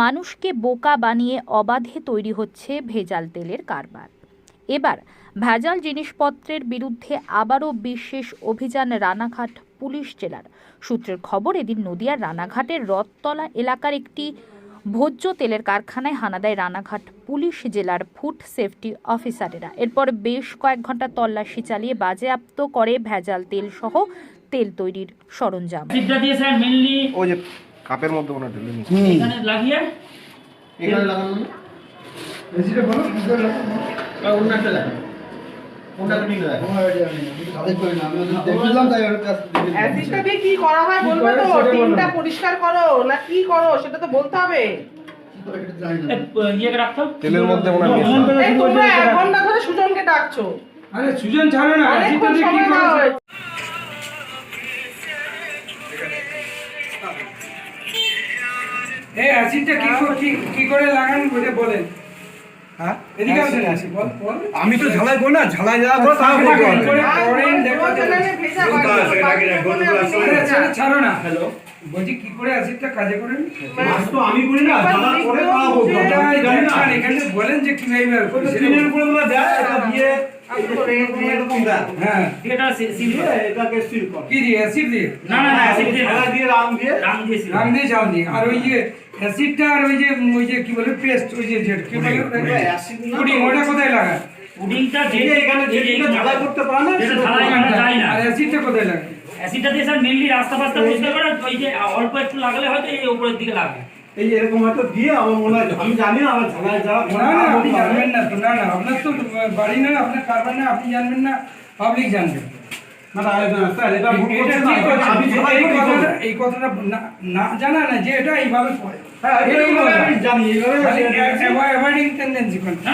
মানুষকে বোকা বানিয়ে অবাধে তৈরি হচ্ছে ভেজাল তেলের কারবার। এবার ভেজাল জিনিসপত্রের বিরুদ্ধে আবারও বিশেষ অভিযান রানাঘাট পুলিশ জেলার। সূত্রের খবর এদিন নদিয়ার রানাঘাটের রথতলা এলাকার একটি ভোজ্য তেলের কারখানায় হানা দেয় রানাঘাট পুলিশ জেলার ফুড সেফটি অফিসারেরা। এরপর বেশ কয়েক ঘণ্টা তল্লাশি চালিয়ে বাজেয়াপ্ত করে ভেজাল তেল সহ তেল তৈরির সরঞ্জাম। মেনলি কাপের মধ্যে ওনা ঢেলে নিচ্ছে এখানে লাগিয়ে? এখানে লাগানো না? এসিটা বলো ভিতরে। আর অন্য একটা অ্যাসিডটা দিয়ে কি করা হয় বলবে তো? সেটা টিনটা। পরিষ্কার করো না কি করো সেটা তো বলতে হবে। জানি তেলের মধ্যে তোমরা এক ঘণ্টা ধরে সুজনকে ডাকছো। আরে সুজন ছাড়ো না এই অ্যাসিডটা কি কি কি করে লাগান ওটা বলেন। হ্যাঁ? এদিকে আসেন অ্যাসিড। বল বল। আমি তো ঝালাই করি না ঝালাই যাওয়ার পর তারপর বলতে হবে। করে আর করেন বলতে দেখা। বলতে না যাবে। যে ভেজা বলতে বাকি- হবে, বাকি এটাকে বলে গন্ডগোল আমি আছে। আরে ভেজা। ছেড়ে না। হ্যালো। বলছি কি করে অ্যাসিডটা কাজে করেন? তো আমি না এখানে বলেন যে কীভাবে দেয়, এটা। হ্যাঁ দিয়ে। আর ওই যে অ্যাসিডটা আর ওই যে ওই যে কি বলে পেস্ট ওই যে যে- কি বলে অ্যাসিড না পুডিং ওটা কোথায় লাগায়? পুডিংটা এই যে এখানে যেটা ঝালাই করতে পারে না যেটা সেটা ঝালাই করে। আমরা যাই না। আর অ্যাসিডটা কোথায় লাগায়? অ্যাসিডটা দিয়ে স্যার মেনলি রাস্তা ফাস্তা পরিষ্কার করে ওই যে অল্প একটু লাগালে হয়তো এই উপরের দিকে লাগে এই যে এরকম হয়তো দিয়ে আমার মনে হয় আমি জানি না আমার ঝালাই যাওয়া না না আপনি জানবেন না তো না না আপনার তো বাড়ি না আপনার কারবার না আপনি জানবেন না পাবলিক জানবে। এই কথাটা না- না জানা না যে এটা এইভাবে করে হ্যাঁ এইভাবে আমি জানি এইভাবে টেন্ডেন্সি করে। না